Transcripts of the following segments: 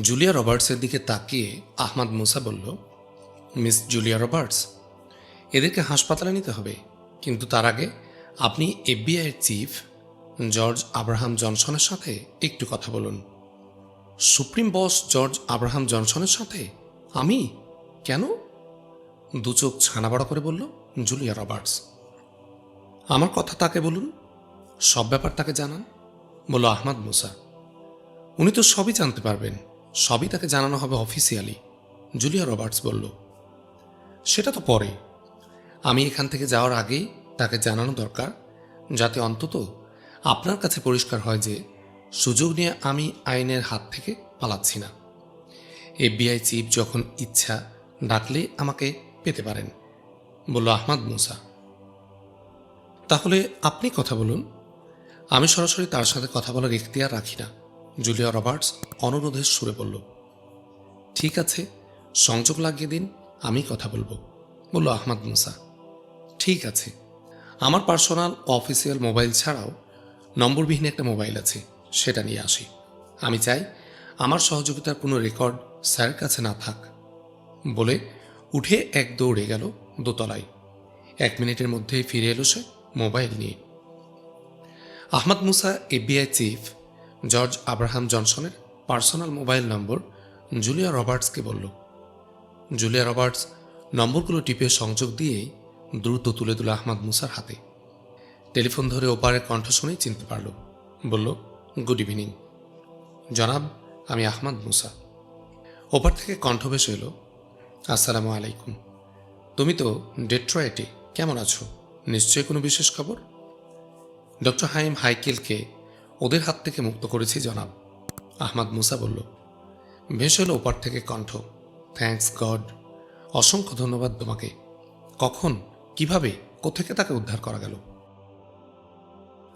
Julia রবার্টসের দিকে তাকিয়ে আহমাদ মুসা বলল, মিস জুলিয়া রবার্টস, এদেরকে হাসপাতালে নিতে হবে। কিন্তু তার আগে আপনি এফবিআইয়ের চিফ জর্জ আব্রাহাম জনসনের সাথে একটু কথা বলুন। সুপ্রিম বস জর্জ আব্রাহাম জনসনের সাথে? আমি? কেন? দু চোখ ছানা বড় করে বলল, জুলিয়া রবার্টস, আমার কথা তাকে বলুন। সব ব্যাপার তাকে জানান, বলল আহমাদ মুসা। উনি তো সবই জানতে পারবেন। সবই তাকে জানানো হবে অফিসিয়ালি। জুলিয়া রবার্টস বলল, সেটা তো পরে। আমি এখান থেকে যাওয়ার আগেই তাকে জানানো দরকার, যাতে অন্তত আপনার কাছে পরিষ্কার হয় যে সুযোগ নিয়ে আমি আইনের হাত থেকে পালাচ্ছি না। এফবিআই চিফ যখন ইচ্ছা ডাকলে আমাকে পেতে পারেন। বলল আহমাদ মুসা। তাহলে আপনি কথা বলুন। আমি সরাসরি তার সাথে কথা বলার ইখতিয়ার রাখি না। জুলিয়া রবার্টস অনুরোধের সুরে বলল, ঠিক আছে, সংযোগ লাগিয়ে দিন, আমি কথা বলব। বলল আহমদ মুসা, ঠিক আছে। আমার পার্সোনাল, অফিসিয়াল মোবাইল ছাড়াও নম্বরবিহীন একটা মোবাইল আছে, সেটা নিয়ে আসি। আমি চাই আমার সহযোগিতার কোনো রেকর্ড স্যারের কাছে না থাক। বলে উঠে এক দৌড়ে গেল দোতলায়। এক মিনিটের মধ্যেই ফিরে এলো সে মোবাইল নিয়ে। Ahmad Musa, FBI chief George Abraham জনসনের personal mobile number Julia রবার্টসকে বলল, জুলিয়া রবার্টস, নম্বরগুলো টিপে সংযোগ দিয়েই দ্রুত তুলে দিল আহমদ মুসার হাতে। টেলিফোন ধরে ওপারের কণ্ঠ শুনেই চিনতে পারল। বলল, গুড ইভিনিং। জনাব, আমি আহমদ মুসা। ওপার থেকে কণ্ঠ ভেসে এলো আসসালামু আলাইকুম। তুমি তো ডেট্রয়েটে, কেমন আছো? নিশ্চয়ই কোনো বিশেষ খবর? ডক্টর হাইম হাইকেলকে ওদের হাত থেকে মুক্ত করেছি, জনাব। আহমাদ মুসা বলল ভেসে এলো ওপার থেকে কণ্ঠ। থ্যাঙ্কস গড অসংখ্য ধন্যবাদ তোমাকে। কখন, কীভাবে, কোথেকে তাকে উদ্ধার করা গেল?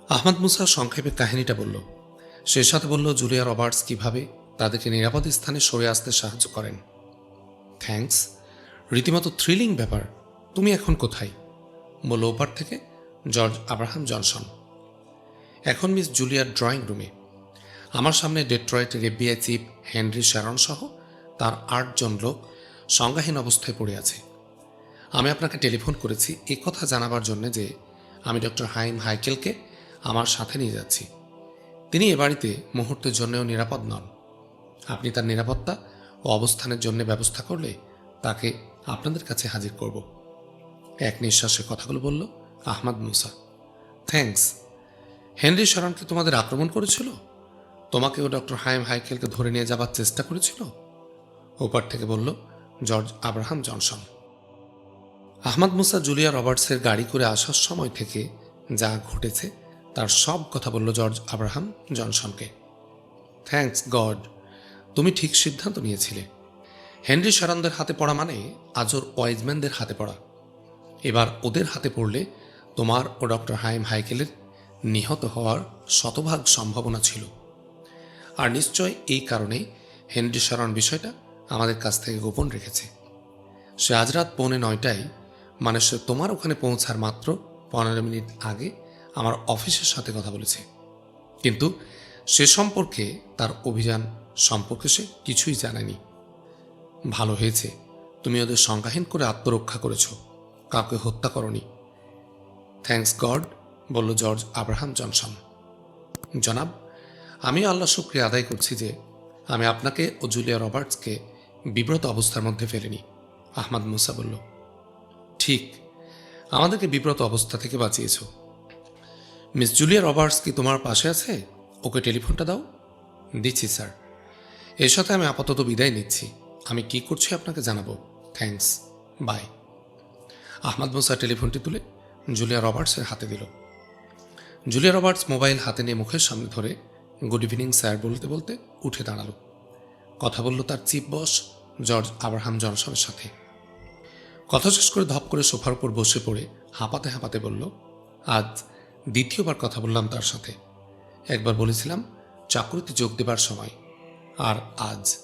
আহমদ মুসা সংক্ষেপে কাহিনীটা বলল। সে সাথে বলল, জুলিয়া রবার্টস কীভাবে তাদেরকে নিরাপদ স্থানে সরে আসতে সাহায্য করেন? থ্যাঙ্কস রীতিমতো থ্রিলিং ব্যাপার। তুমি এখন কোথায়? বলল, ওপার থেকে জর্জ আব্রাহাম জনসন। এখন মিস জুলিয়ার ড্রয়িং রুমে। আমার সামনে ডেট্রয়েটের এফবিআই চিফ হেনরি শ্যারন সহ তার আটজন লোক সংজ্ঞাহীন অবস্থায় পড়ে আছে। আমি আপনাকে টেলিফোন করেছি এ কথা জানাবার জন্য যে আমি ডক্টর হাইম হাইকেলকে আমার সাথে নিয়ে যাচ্ছি। তিনি এ বাড়িতে মুহূর্তের জন্যও নিরাপদ নন। আপনি তার নিরাপত্তা ও অবস্থানের জন্য ব্যবস্থা করলে তাকে আপনাদের কাছে হাজির করব। এক নিঃশ্বাসে কথাগুলো বলল আহমদ মুসা। থ্যাঙ্কস। হেনরি শরণকে তোমাদের আক্রমণ করেছিল? তোমাকে ও ডক্টর হাইম হাইকেলকে ধরে নিয়ে যাবার চেষ্টা করেছিল? ওপার থেকে বলল, George Abraham Johnson. Ahmad Musa Julia রবার্টসের গাড়ি করে আসার সময় থেকে যা ঘটেছে, তার সব কথা বলল জর্জ আব্রাহাম জনসনকে। থ্যাঙ্কস গড, তুমি ঠিক সিদ্ধান্ত নিয়েছিলে। হেনরি শরণদের হাতে পড়া মানে আজর ওয়াইজম্যানদের হাতে পড়া। এবার ওদের হাতে পড়লে তোমার ও ডক্টর হাইম হাইকেলের নিহত হওয়ার শতভাগ সম্ভাবনা ছিল। আর নিশ্চয় এই কারণে হেনরি শরণ বিষয়টা আমাদের কাছ থেকে গোপন রেখেছে। সে আজ রাত পৌনে নয়টায় মানে সে তোমার ওখানে পৌঁছার মাত্র পনেরো মিনিট আগে আমার অফিসের সাথে কথা বলেছে। কিন্তু সে সম্পর্কে তার অভিযান সম্পর্কে সে কিছুই জানেনি ভালো হয়েছে, তুমি ওদের সংজ্ঞাহীন করে আত্মরক্ষা করেছ, কাউকে হত্যা করনি। থ্যাংকস গড বলল জর্জ আব্রাহাম জনসন। জনাব, আমি আল্লাহ শুক্রিয়া আদায় করছি যে আমি আপনাকে ও জুলিয়া রবার্টসকে বিব্রত অবস্থার মধ্যে ফেলিনি আহমদ মুসা বলল। ঠিক, আমাদেরকে বিব্রত অবস্থা থেকে বাঁচিয়েছ। মিস জুলিয়া রবার্টস কি তোমার পাশে আছে? ওকে টেলিফোনটা দাও। দিচ্ছি, স্যার। এর সাথে আমি আপাতত বিদায় নিচ্ছি। আমি কি করছি আপনাকে জানাব। থ্যাঙ্কস। বাই। আহমদ মুসা টেলিফোনটি তুলে জুলিয়া রবার্টসের হাতে দিল। জুলিয়া রবার্টস মোবাইল হাতে নিয়ে মুখের সামনে ধরে, গুড ইভিনিং, স্যার, বলতে বলতে উঠে দাঁড়াল। কথা বলল তার চিফ বস, জর্জ আব্রাহাম জনসনের সাথে। কথা শেষ করে ধপ করে সোফার উপর বসে পড়ে হাঁপাতে হাঁপাতে বলল, আজ দ্বিতীয়বার কথা বললাম তার সাথে। একবার বলেছিলাম চাকরিতে যোগ দেবার সময়, আর আজ।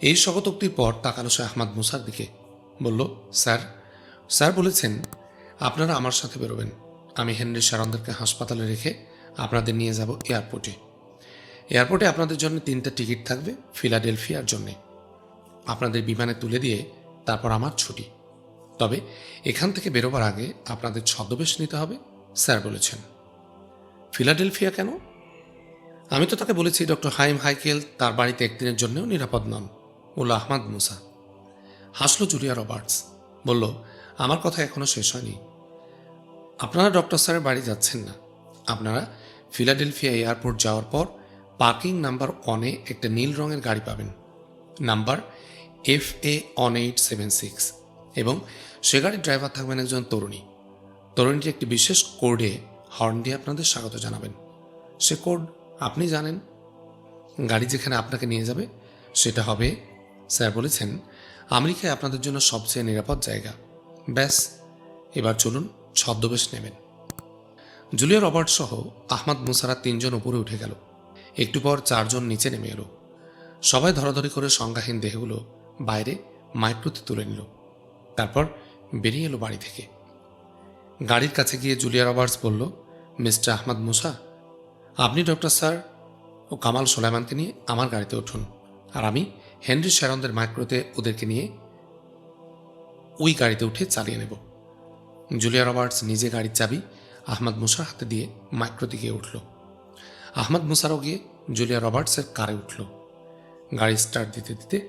এই শপথোক্তির পর তাকালো সে আহমাদ মুসার দিকে। বলল, স্যার স্যার বলেছেন আপনারা আমার সাথে বেরোবেন। আমি হেনরি সারন্দারকে হাসপাতালে রেখে আপনাদের নিয়ে যাব এয়ারপোর্টে। এয়ারপোর্টে আপনাদের জন্য তিনটা টিকিট থাকবে ফিলাডেলফিয়ার জন্যে। আপনাদের বিমানে তুলে দিয়ে তারপর আমার ছুটি। তবে এখান থেকে বেরোবার আগে আপনাদের ছদ্মবেশ নিতে হবে, স্যার বলেছেন। ফিলাডেলফিয়া কেন? আমি তো তাকে বলেছি, ডক্টর হাইম হাইকেল তার বাড়িতে একদিনের জন্যও নিরাপদ নন বলল আহমাদ মুসা। হাসলো জুলিয়া রবার্টস। বলল, আমার কথা এখনও শেষ হয়নি। আপনারা ডক্টর স্যারের বাড়ি যাচ্ছেন না। আপনারা ফিলাডেলফিয়া এয়ারপোর্ট যাওয়ার পর পার্কিং নাম্বার ওয়ানে একটা নীল রঙের গাড়ি পাবেন। Number F A one eight seven six এবং সে গাড়ির ড্রাইভার থাকবেন একজন তরুণী। তরুণীটি একটি বিশেষ কোডে হর্ন দিয়ে আপনাদের স্বাগত জানাবেন। সে কোড আপনি জানেন। গাড়ি যেখানে আপনাকে নিয়ে যাবে সেটা হবে, স্যার বলেছেন, আমেরিকায় আপনাদের জন্য সবচেয়ে নিরাপদ জায়গা। ব্যাস, এবার চলুন ছদ্মবেশ নেবেন। জুলিয়া রবার্ট সহ আহমাদ মুসারা তিনজন উপরে উঠে গেল। একটু পর চারজন নিচে নেমে এলো। সবাই ধরাধরি করে সংজ্ঞাহীন দেহগুলো বাইরে মাইক্রোতে তুলে নিল। তারপর বেরিয়ে এলো বাড়ি থেকে। গাড়ির কাছে গিয়ে জুলিয়া রবার্টস বলল, মিস্টার আহমদ মুসা, আপনি ডক্টর স্যার ও কামাল সোলাইমানকে নিয়ে আমার গাড়িতে উঠুন। আর আমি হেনরি শ্যারনদের মাইক্রোতে ওদেরকে নিয়ে ওই গাড়িতে উঠে চালিয়ে নেব। জুলিয়া রবার্টস নিজে গাড়ির চাবি আহমদ মুসার হাতে দিয়ে মাইক্রোতে গিয়ে উঠল। আহমদ মুসারও গিয়ে জুলিয়া রবার্টসের কারে উঠল। গাড়ি স্টার্ট দিতে দিতে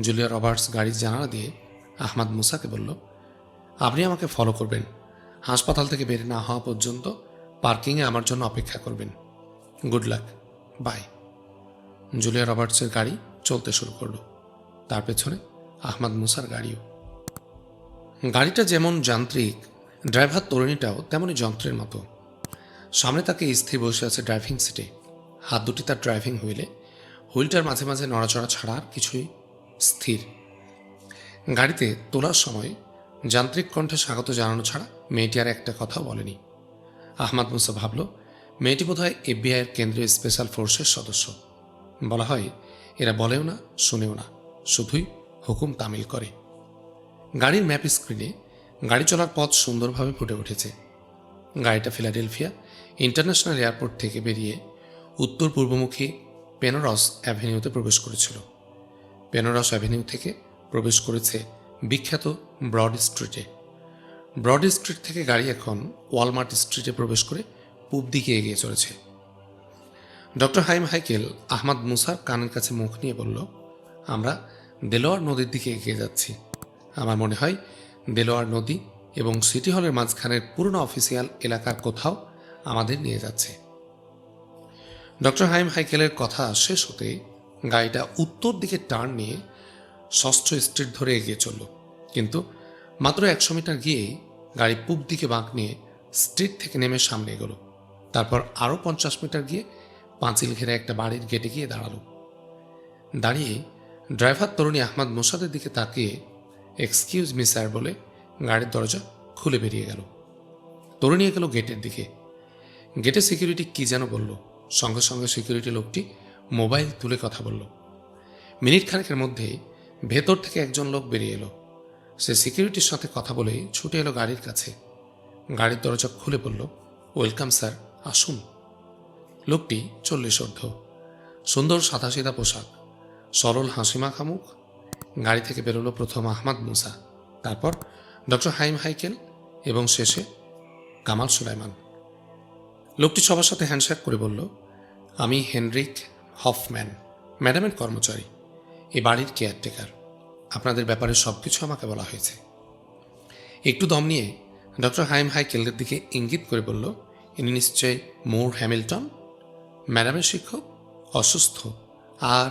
জুলিয়া রবার্টস গাড়ির জানালা দিয়ে আহমদ মুসাকে বলল, আপনি আমাকে ফলো করবেন। হাসপাতাল থেকে বের না হওয়া পর্যন্ত পার্কিংয়ে আমার জন্য অপেক্ষা করবেন। Good luck. বাই। জুলিয়া রবার্টসের গাড়ি চলতে শুরু করল। তার পেছনে আহমদ মুসার গাড়িও। গাড়িটা যেমন যান্ত্রিক ড্রাইভার তরুণীটাও তেমনই যন্ত্রের মতো। সামনে তাকে স্থির বসে আছে ড্রাইভিং সিটে। হাত দুটি তার ড্রাইভিং হুইলে। হুইলটার মাঝে মাঝে নড়াচড়া ছাড়া আর কিছুই স্থির। গাড়িতে তোলার সময় যান্ত্রিক কণ্ঠে স্বাগত জানানো ছাড়া মেয়েটি আর একটা কথাও বলেনি। আহমাদ মুসা ভাবল, মেয়েটি বোধহয় এফবিআইয়ের কেন্দ্রীয় স্পেশাল ফোর্সের সদস্য। বলা হয়, এরা বলেও না, শুনেও না। শুধুই হুকুম তামিল করে। গাড়ির ম্যাপ স্ক্রিনে গাড়ি চলার পথ সুন্দরভাবে ফুটে উঠেছে। গাড়িটা ফিলাডেলফিয়া ইন্টারন্যাশনাল এয়ারপোর্ট থেকে বেরিয়ে উত্তর পূর্বমুখী পেনোরস অ্যাভিনিউতে প্রবেশ করেছিল। পেনোরস অ্যাভিনিউ থেকে প্রবেশ করেছে বিখ্যাত ব্রড স্ট্রিটে। ব্রড স্ট্রিট থেকে গাড়ি এখন ওয়ালমার্ট স্ট্রিটে প্রবেশ করে পূব দিকে এগিয়ে চলেছে। ডক্টর হাইম হাইকেল আহমদ মুসার কানের কাছে মুখ নিয়ে বলল, আমরা দেলোয়ার নদীর দিকে এগিয়ে যাচ্ছি। আমার মনে হয় দেলোয়ার নদী এবং সিটি হলের মাঝখানের পুরনো অফিসিয়াল এলাকার কোথাও আমাদের নিয়ে যাচ্ছে। ডক্টর হাইম হাইকেলের কথা শেষ হতে গাড়িটা উত্তর দিকে টার্ন নিয়ে ষষ্ঠ স্ট্রিট ধরে এগিয়ে চলল। কিন্তু মাত্র একশো মিটার গিয়েই গাড়ি পূব দিকে বাঁক নিয়ে স্ট্রিট থেকে নেমে সামনে এগোলো। তারপর আরও পঞ্চাশ মিটার গিয়ে পাঁচিল ঘেরা একটা বাড়ির গেটে গিয়ে দাঁড়াল। দাঁড়িয়ে ড্রাইভার তরুণী আহমদ মোসাদের দিকে তাকিয়ে এক্সকিউজ মি স্যার বলে গাড়ির দরজা খুলে বেরিয়ে গেল। তরুণী গেল গেটের দিকে। গেটে সিকিউরিটি কি যেন বলল। সঙ্গে সঙ্গে সিকিউরিটি লোকটি মোবাইল তুলে কথা বলল। মিনিট খানেকের মধ্যে ভেতর থেকে একজন লোক বেরিয়ে এলো। সে সিকিউরিটির সাথে কথা বলে ছুটে এলো গাড়ির কাছে। গাড়ির দরজা খুলে বলল ওয়েলকাম স্যার আসুন। লোকটি চল্লিশ অর্ধ সুন্দর সাদাসিধা পোশাক, সরল হাসিমাখা মুখ গাড়ি থেকে বেরোলো প্রথম আহমাদ মুসা, তারপর ডক্টর হাইম হাইকেল এবং শেষে কামাল সুলাইমান। লোকটি সবার সাথে হ্যান্ডশেক করে বলল, আমি হেনরিক হফম্যান, ম্যাডামের কর্মচারী, এ বাড়ির কেয়ারটেকার। আপনাদের ব্যাপারে সব কিছু আমাকে বলা হয়েছে। একটু দম নিয়ে ডক্টর হাইম হাইকেলের দিকে ইঙ্গিত করে বলল, ইনি নিশ্চয় মোর হ্যামিল্টন, ম্যাডামের শিক্ষক, অসুস্থ, আর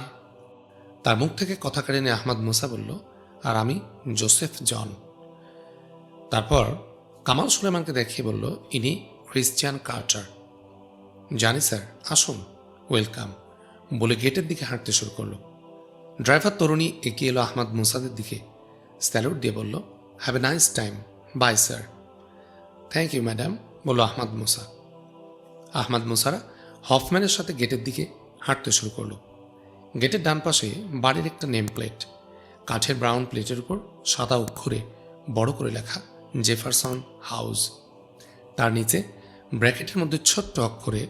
তার মুখ থেকে কথা কেড়ে নিয়ে আহমদ মুসা বলল, আর আমি জোসেফ জন। তারপর কামাল সুলেমানকে দেখিয়ে বলল, ইনি ক্রিশ্চিয়ান কার্টার। জানি স্যার, আসুন, ওয়েলকাম। বলে গেটের দিকে হাঁটতে শুরু করল। ড্রাইভার তরুণী এগিয়ে এলো আহমদ মুসাদের দিকে। স্যালুট দিয়ে বলল, have a nice time, bye sir. Thank you, madam, বলল আহমদ মুসা। আহমদ মুসারা হফম্যানের সাথে গেটের দিকে হাঁটতে শুরু করল। গেটের ডান পাশে বাড়ির একটা নেম প্লেট কাঠের ব্রাউন প্লেটের উপর সাদা অক্ষরে বড় করে লেখা জেফারসন হাউস তার নিচে ব্র্যাকেটের মধ্যে ছোট্ট অক্ষরে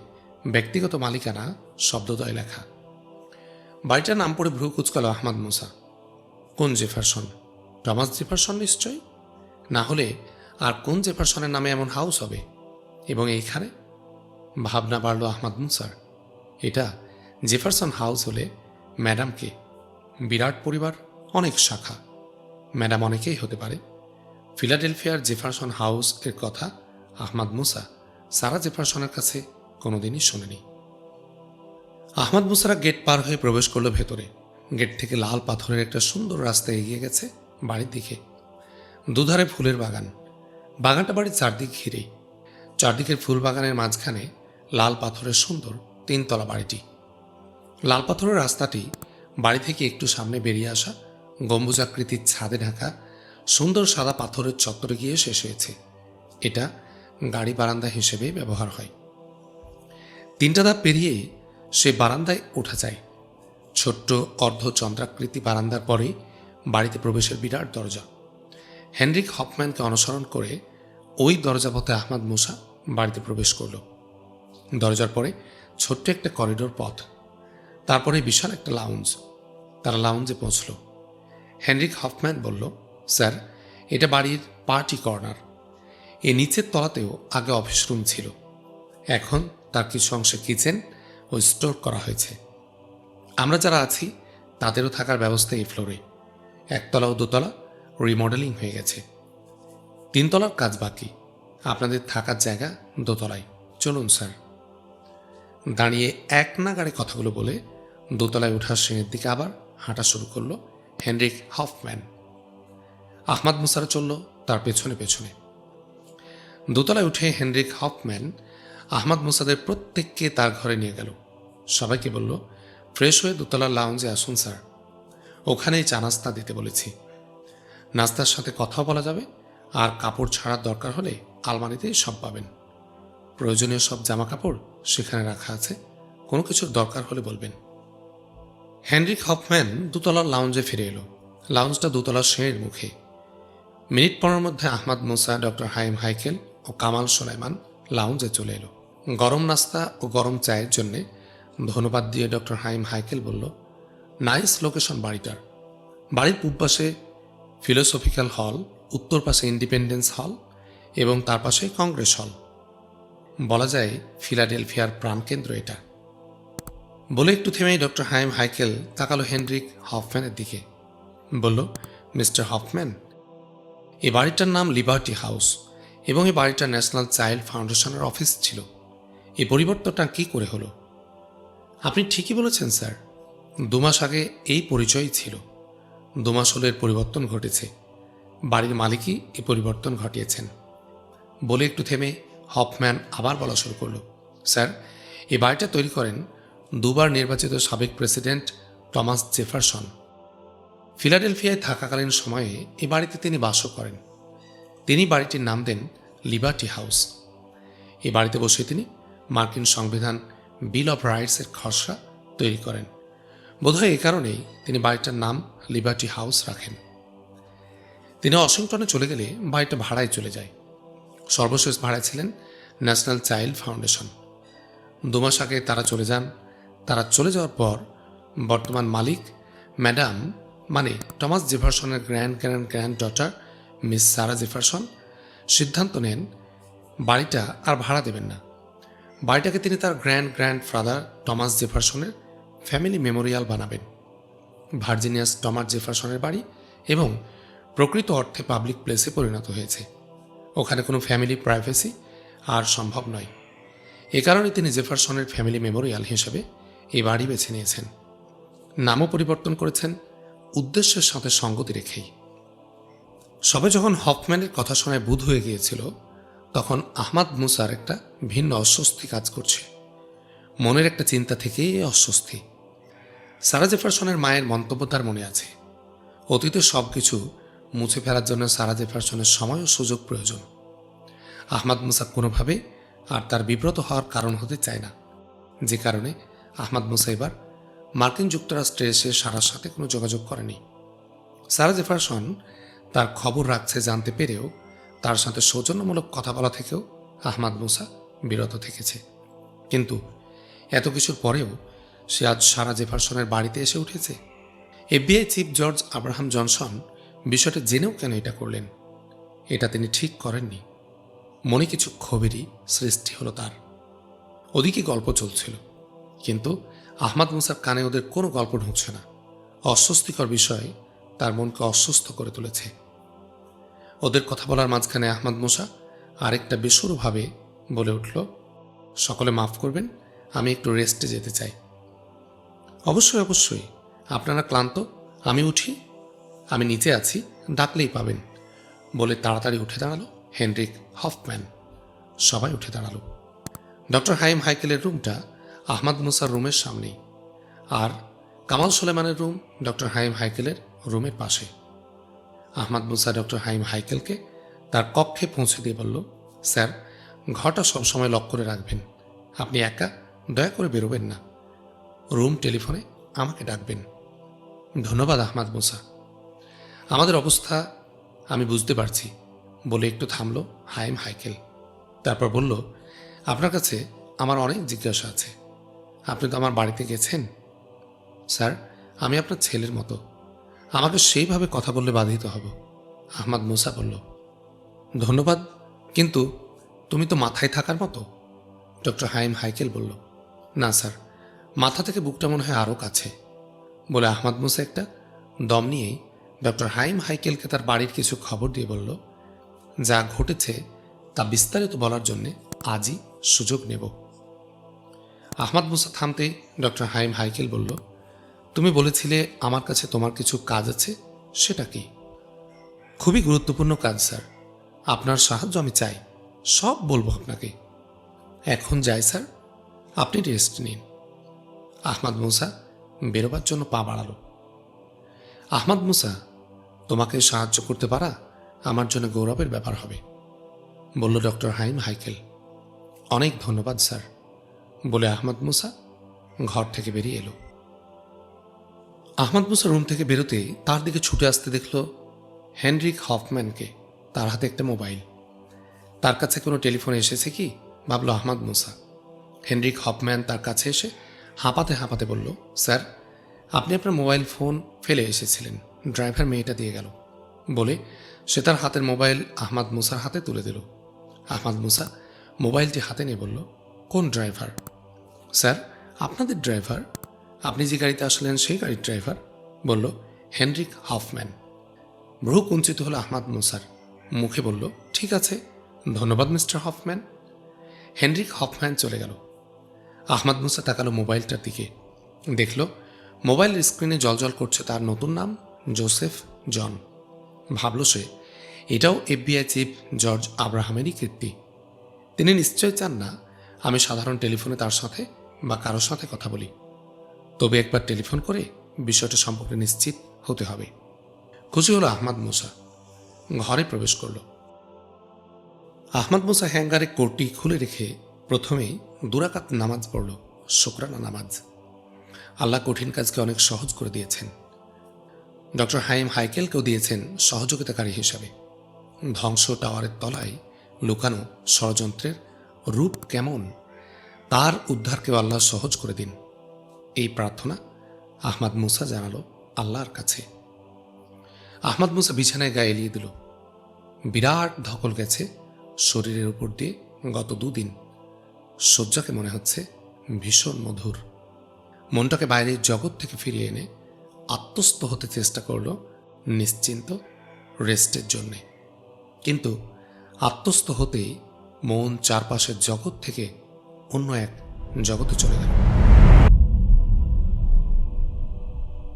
ব্যক্তিগত মালিকানা শব্দদয় লেখা। বাড়িটার নাম পড়ে ভ্রু কুচকাল আহমদ মুসা। কোন জেফারসন টমাস জেফারসন নিশ্চয়ই? না হলে আর কোন জেফারসনের নামে এমন হাউস হবে? এবং এইখানে ভাবনা বাড়ল আহমদ মুসার। এটা জেফারসন হাউস হলে ম্যাডামকে বিরাট পরিবার, অনেক শাখা। ম্যাডাম অনেকেই হতে পারে। ফিলাডেলফিয়ার জেফারসন হাউস এর কথা আহমদ মুসা সারা জেফারসনের কাছে কোনোদিনই শোনেনি। আহমদ মুসারা গেট পার হয়ে প্রবেশ করল ভেতরে। গেট থেকে লাল পাথরের একটা সুন্দর রাস্তা এগিয়ে গেছে বাড়ির দিকে। দুধারে ফুলের বাগান। বাগানটা বাড়ির চারদিক ঘিরে। চারদিকের ফুল বাগানের মাঝখানে লাল পাথরের সুন্দর তিনতলা বাড়িটি। লাল পাথরের রাস্তাটি বাড়ি থেকে একটু সামনে বেরিয়ে আসা গম্বুজাকৃতির ছাদে ঢাকা সুন্দর সাদা পাথরের চত্বরে গিয়ে শেষ হয়েছে। এটা গাড়ি বারান্দা হিসেবে ব্যবহার হয়। তিনটা ধাপ পেরিয়ে সে বারান্দায় ওঠা যায়। ছোট্ট অর্ধ অর্ধচন্দ্রাকৃতি বারান্দার পরে বাড়িতে প্রবেশের বিরাট দরজা। হেনরিক হফম্যানকে অনুসরণ করে ওই দরজা পথে আহমদ মুসা বাড়িতে প্রবেশ করল। দরজার পরে ছোট্ট একটা করিডোর পথ। তারপরে বিশাল একটা লাউঞ্জ তারা লাউঞ্জে পৌঁছল। হেনরিক হফম্যান বলল, স্যার, এটা বাড়ির পার্টি কর্নার এ নিচের তলাতেও আগে অফিস রুম ছিল। এখন তার কিছু অংশে কিচেন ও স্টোর করা হয়েছে। আমরা যারা আছি, তাদেরও থাকার ব্যবস্থা এই ফ্লোরে একতলা ও দোতলা রিমডেলিং হয়ে গেছে। তিনতলার কাজ বাকি। আপনাদের থাকার জায়গা দোতলায়। চলুন, স্যার। দাঁড়িয়ে এক নাগাড়ে কথাগুলো বলে দোতলায় ওঠার শ্রেণির দিকে আবার হাঁটা শুরু করল হেনরিক হফম্যান। আহমাদ মুসারা চলল তার পেছনে পেছনে। দোতলায় উঠে হেনরিক হফম্যান আহমাদ মুসাদের প্রত্যেককে তার ঘরে নিয়ে গেল। সবাইকে বলল, ফ্রেশ হয়ে দোতলার লাউঞ্জে আসুন, স্যার। ওখানেই চা নাস্তা দিতে বলেছি। নাস্তার সাথে কথাও বলা যাবে, আর কাপড় ছাড়ার দরকার হলে আলমারিতেই সব পাবেন। প্রয়োজনীয় সব জামা কাপড় সেখানে রাখা আছে। কোনো কিছুর দরকার হলে বলবেন। হেনরিক হফম্যান দোতলার লাউঞ্জে ফিরে এলো। লাউঞ্জটা দোতলার শ্রেণির মুখে। মিনিট পরের মধ্যে Ahmad Musa, doctor Haim Haikel ও কামাল সোলাইমান লাউঞ্জে চলে এলো। গরম নাস্তা ও গরম চায়ের জন্যে ধন্যবাদ দিয়ে ডক্টর হাইম হাইকেল বলল, নাইস লোকেশন বাড়িটার। বাড়ির পূব পাশে ফিলোসফিক্যাল হল উত্তর পাশে ইন্ডিপেন্ডেন্স হল এবং তার পাশে কংগ্রেস হল বলা যায় ফিলাডেলফিয়ার প্রাণকেন্দ্র এটা। বলে একটু থেমেই ডক্টর হাইম হাইকেল তাকালো হেনরিক হফম্যানের দিকে। বলল, মিস্টার হফম্যান এই বাড়িটার নাম লিবার্টি হাউস এবং এই বাড়িটা ন্যাশনাল চাইল্ড ফাউন্ডেশনের অফিস ছিল। এই পরিবর্তনটা কি করে হলো? আপনি ঠিকই বলেছেন, স্যার। দু মাস আগে এই পরিচয়ই ছিল। দু মাস হলো এর পরিবর্তন ঘটেছে। বাড়ির মালিকই এই পরিবর্তন ঘটিয়েছেন। বলে একটু থেমে হফম্যান আবার বলা শুরু করল, স্যার এই বাড়িটা তৈরি করেন দুবার নির্বাচিত সাবেক প্রেসিডেন্ট টমাস জেফারসন। ফিলাডেলফিয়ায় থাকাকালীন সময়ে এ বাড়িতে তিনি বাসও করেন। তিনি বাড়িটির নাম দেন লিবার্টি হাউস। এ বাড়িতে বসে তিনি মার্কিন সংবিধান বিল অফ রাইটসের খসড়া তৈরি করেন। বোধহয় এই কারণেই তিনি বাড়িটার নাম লিবার্টি হাউস রাখেন। তিনি ওয়াশিংটনে চলে গেলে বাড়িটা ভাড়ায় চলে যায়। সর্বশেষ ভাড়ায় ছিলেন ন্যাশনাল চাইল্ড ফাউন্ডেশন। দু মাস আগে তারা চলে যান তারা চলে যাওয়ার পর বর্তমান মালিক, ম্যাডাম মানে Thomas জেফারসনের grand grand granddaughter, Miss Sara Jefferson, সিদ্ধান্ত নেন বাড়িটা আর ভাড়া দেবেন না। বাড়িটাকে তিনি তার গ্র্যান্ড গ্র্যান্ড ফাদার টমাস জেফারসনের ফ্যামিলি মেমোরিয়াল বানাবেন। ভার্জিনিয়াস টমাস জেফারসনের বাড়ি এবং প্রকৃত অর্থে পাবলিক প্লেসে পরিণত হয়েছে। ওখানে কোনো ফ্যামিলি প্রাইভেসি আর সম্ভব নয়। এ কারণে তিনি জেফারসনের ফ্যামিলি মেমোরিয়াল হিসেবে এই বাড়ি বেছে নিয়েছেন। নামও পরিবর্তন করেছেন, উদ্দেশ্যের সাথে সঙ্গতি রেখেই। সবে যখন হফম্যানের কথা শোনায় বুধ হয়ে গিয়েছিল, তখন আহমাদ মুসার একটা ভিন্ন অস্বস্তি কাজ করছে। মনের একটা চিন্তা থেকেই অস্বস্তি। সারা জেফারসনের মায়ের মন্তব্য তার মনে আছে। অতীতের সব কিছু মুছে ফেলার জন্য সারা জেফারসনের সময় ও সুযোগ প্রয়োজন। আহমাদ মুসা কোনোভাবে আর তার বিব্রত হওয়ার কারণ হতে চায় না। যে কারণে আহমাদ মুসা এবার মার্কিন যুক্তরাষ্ট্রে এসে সারার সাথে কোনো যোগাযোগ করেনি। সারা জেফারসন তার খবর রাখছে জানতে পেরেও তার সাথে সৌজন্যমূলক কথা বলা থেকেও আহমাদ মুসা বিরত থেকেছে। কিন্তু এত কিছুর পরেও সে আজ সারা জেফারসনের বাড়িতে এসে উঠেছে। FBI chief George Abraham Johnson বিষয়টা জেনেও কেন এটা করলেন? এটা তিনি ঠিক করেননি। মনে কিছু ক্ষোভেরই সৃষ্টি হলো তার। ওদিকে গল্প চলছিল। কিন্তু আহমাদ মুসার কানে ওদের কোনো গল্প ঢুকছে না। অস্বস্তিকর বিষয় তার মনকে অস্বস্ত করে তুলেছে। ওদের কথা বলার মাঝখানে আহমদ মুসা আরেকটা বেসুরভাবে বলে উঠল, সকলে মাফ করবেন, আমি একটু রেস্টে যেতে চাই। অবশ্যই অবশ্যই, আপনারা ক্লান্ত, আমি উঠি, আমি নিচে আছি, ডাকলেই পাবেন। বলে তাড়াতাড়ি উঠে দাঁড়াল হেনরিক হফম্যান সবাই উঠে দাঁড়াল। ডক্টর হাইম হাইকেলের রুমটা আহমদ মুসার রুমের সামনেই। আর কামাল সোলেমানের রুম ডক্টর হাইম হাইকেলের রুমের পাশে। আহমদ মুসা ডক্টর হাইম হাইকেলকে তার কক্ষে পৌঁছে দিয়ে বলল, স্যার, ঘরটা সবসময় লক করে রাখবেন। আপনি একা দয়া করে বেরোবেন না। রুম টেলিফোনে আমাকে ডাকবেন। ধন্যবাদ আহমাদ মুসা। আমাদের অবস্থা আমি বুঝতে পারছি। বলে একটু থামলো হাইম হাইকেল। তারপর বলল, আপনার কাছে আমার অনেক জিজ্ঞাসা আছে। আপনি তো আমার বাড়িতে গেছেন। স্যার, আমি আপনার ছেলের মতো। আমাকে সেইভাবে কথা বললে বাধিত হব। আহমাদ মুসা বলল, ধন্যবাদ, কিন্তু তুমি তো মাথায় থাকার মতো? ডক্টর হাইম হাইকেল বলল, না স্যার, মাথা থেকে বুকটা মনে হয় আরও কাছে। বলে আহমদ মুসা একটা দম নিয়েই ডক্টর হাইম হাইকেলকে তার বাড়ির কিছু খবর দিয়ে বলল, যা ঘটেছে তা বিস্তারিত বলার জন্যে আজই সুযোগ নেব। আহমদ মুসা থামতেই ডক্টর হাইম হাইকেল বলল, তুমি বলেছিলে আমার কাছে তোমার কিছু কাজ আছে, সেটা কি? খুবই গুরুত্বপূর্ণ কাজ, স্যার। আপনার সাহায্য আমি চাই। সব বলব আপনাকে। এখন যাই, স্যার। আপনি রেস্ট নিন। আহমদ মুসা বেরোবার জন্য পা বাড়ালো। আহমদ মুসা, তোমাকে সাহায্য করতে পারা আমার জন্য গৌরবের ব্যাপার হবে, বলল ডক্টর হাইম হাইকেল। অনেক ধন্যবাদ, স্যার। বলে আহমদ মুসা ঘর থেকে বেরিয়ে এলো। আহমদ মুসা রুম থেকে বেরোতে তার দিকে ছুটে আসতে দেখল হেনরিক হফম্যানকে তার হাতে একটা মোবাইল। তার কাছে কোনো টেলিফোন এসেছে কি? ভাবল আহমদ মুসা। হেনরিক হফম্যান তার কাছে এসে হাঁপাতে হাঁপাতে বলল, স্যার, আপনি আপনার মোবাইল ফোন ফেলে এসেছিলেন। ড্রাইভার মেয়েটা দিয়ে গেল। বলে সে তার হাতের মোবাইল আহমাদ মুসার হাতে তুলে দিল। আহমাদ মুসা মোবাইলটি হাতে নিয়ে বলল, কোন ড্রাইভার? স্যার, আপনাদের ড্রাইভার, আপনি যে গাড়িতে আসলেন সেই গাড়ির ড্রাইভার, বলল, হেনরিক হাফম্যান। ভ্রু কুঞ্চিত হলো আহমাদ মুসার। মুখে বলল, ঠিক আছে, ধন্যবাদ মিস্টার হফম্যান। হেনরিক হফম্যান চলে গেল। আহমাদ মুসা তাকালো মোবাইলটার দিকে। দেখল, মোবাইলের স্ক্রিনে জলজল করছে তার নতুন নাম, জোসেফ জন। ভাবল সে, এটাও এফবিআই চিফ জর্জ আব্রাহামেরই কীর্তি। তিনি নিশ্চয় চান না আমি সাধারণ টেলিফোনে তার সাথে বা কারোর সাথে কথা বলি। তবে একবার টেলিফোন করে বিষয়টা সম্পর্কে নিশ্চিত হতে হবে। খুশি হলো আহমাদ মুসা। ঘরে প্রবেশ করল। আহমদ মুসা হ্যাঙ্গারে কোটটি খুলে রেখে প্রথমেই দুরাকাত নামাজ পড়ল, শুক্রানা নামাজ। আল্লাহ কঠিন কাজকে অনেক সহজ করে দিয়েছেন। ডক্টর হাইম হাইকেলকেও দিয়েছেন সহযোগিতাকারী হিসাবে। ধ্বংস টাওয়ারের তলায় লুকানো ষড়যন্ত্রের রূপ কেমন? তার উদ্ধারকেও আল্লাহ সহজ করে দিন। এই প্রার্থনা আহমাদ মুসা জানালো আল্লাহর কাছে। আহমদ মুসা বিছানায় গায়ে এলিয়ে দিল। বিরাট ধকল গেছে শরীরের উপর দিয়ে গত দুদিন। শয্যাকে মনে হচ্ছে ভীষণ মধুর। মনটাকে বাইরের জগৎ থেকে ফিরিয়ে এনে আত্মস্থ হতে চেষ্টা করল নিশ্চিন্ত রেস্টের জন্যে। কিন্তু আত্মস্থ হতেই মন চারপাশের জগৎ থেকে অন্য এক জগতে চলে গেল।